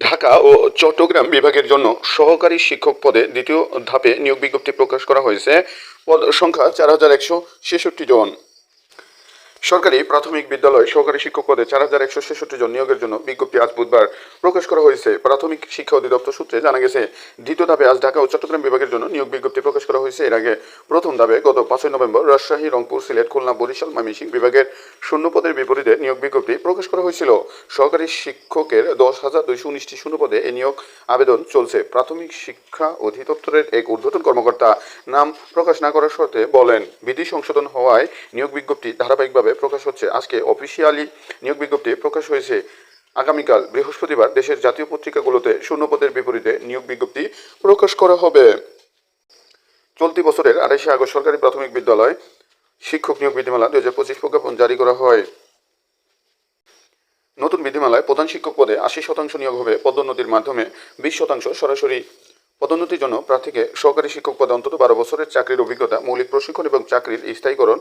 ঢাকা ও চট্টগ্রাম বিভাগের জন্য সহকারী শিক্ষক পদে দ্বিতীয় ধাপে নিয়োগ বিজ্ঞপ্তি প্রকাশ করা হয়েছে। পদ সংখ্যা চার হাজার একশো ছেষট্টি জন। সরকারি প্রাথমিক বিদ্যালয় সহকারী শিক্ষক পদে চার হাজার একশো ছেষট্টি জন নিয়োগের জন্য বিজ্ঞপ্তি আজ বুধবার প্রকাশ করা হয়েছে। প্রাথমিক শিক্ষা অধিদপ্তর সূত্রে জানা গেছে, দ্বিতীয় ধাপে আজ ঢাকা ও চট্টগ্রাম বিভাগের জন্য নিয়োগ বিজ্ঞপ্তি প্রকাশ করা হয়েছে। এর আগে প্রথম ধাপে গত পাঁচই নভেম্বর রাজশাহী, রংপুর, সিলেট, খুলনা, বরিশাল, ময়মনসিংহ বিভাগের শূন্য পদের বিপরীতে নিয়োগ বিজ্ঞপ্তি প্রকাশ করা হয়েছিল। সহকারী শিক্ষকের দশ হাজার দুইশো উনিশটি শূন্য পদে এই নিয়োগ আবেদন চলছে। প্রাথমিক শিক্ষা অধিদপ্তরের এক ঊর্ধ্বতন কর্মকর্তা নাম প্রকাশ না করার শর্তে বলেন, বিধি সংশোধন হওয়ায় নিয়োগ বিজ্ঞপ্তি ধারাবাহিকভাবে প্রকাশ হচ্ছে। আজকে অফিসিয়ালি নিয়োগ বিজ্ঞপ্তি প্রকাশ হয়েছে। আগামীকাল বৃহস্পতিবার দেশের জাতীয় পত্রিকাগুলোতে শূন্যপদের বিপরীতে নিয়োগ বিজ্ঞপ্তি প্রকাশ করা হবে। চলতি বছরের আড়াইশে আগস্ট সরকারি প্রাথমিক বিদ্যালয় শিক্ষক নিয়োগ বিধিমালা দুই হাজার পঁচিশ প্রজ্ঞাপন জারি করা হয়। নতুন বিধিমালায় প্রধান শিক্ষক পদে আশি শতাংশ নিয়োগ হবে পদোন্নতির মাধ্যমে বিশ শতাংশ সরাসরি। পদোন্নতির জন্য প্রার্থীকে সহকারী শিক্ষক পদে অন্তত বারো বছরের চাকরির অভিজ্ঞতা, মৌলিক প্রশিক্ষণ এবং চাকরির স্থায়ীকরণ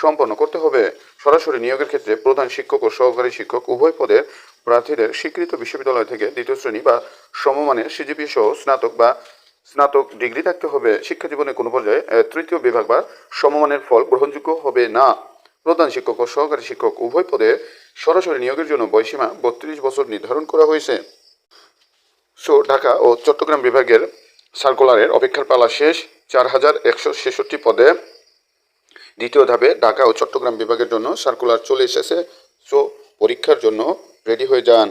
সম্পন্ন করতে হবে। সরাসরি নিয়োগের ক্ষেত্রে প্রধান শিক্ষক ও সহকারী শিক্ষক উভয় পদের প্রার্থীদের স্বীকৃত বিশ্ববিদ্যালয় থেকে দ্বিতীয় শ্রেণি বা সমমানের সিজিপি সহ স্নাতক বা স্নাতক ডিগ্রি থাকতে হবে। শিক্ষা জীবনে কোনো পর্যায়ে তৃতীয় বিভাগ বা সমমানের ফল গ্রহণযোগ্য হবে না। প্রধান শিক্ষক ও সহকারী শিক্ষক উভয় পদে সরাসরি নিয়োগের জন্য বয়সীমা বত্রিশ বছর নির্ধারণ করা হয়েছে। সো, ঢাকা ও চট্টগ্রাম বিভাগের সার্কুলারের অপেক্ষার পালা শেষ। চার হাজার একশো ছেষট্টি পদে দ্বিতীয় ধাপে ঢাকা ও চট্টগ্রাম বিভাগের জন্য সার্কুলার চলে এসেছে। সো পরীক্ষার জন্য রেডি হয়ে যান।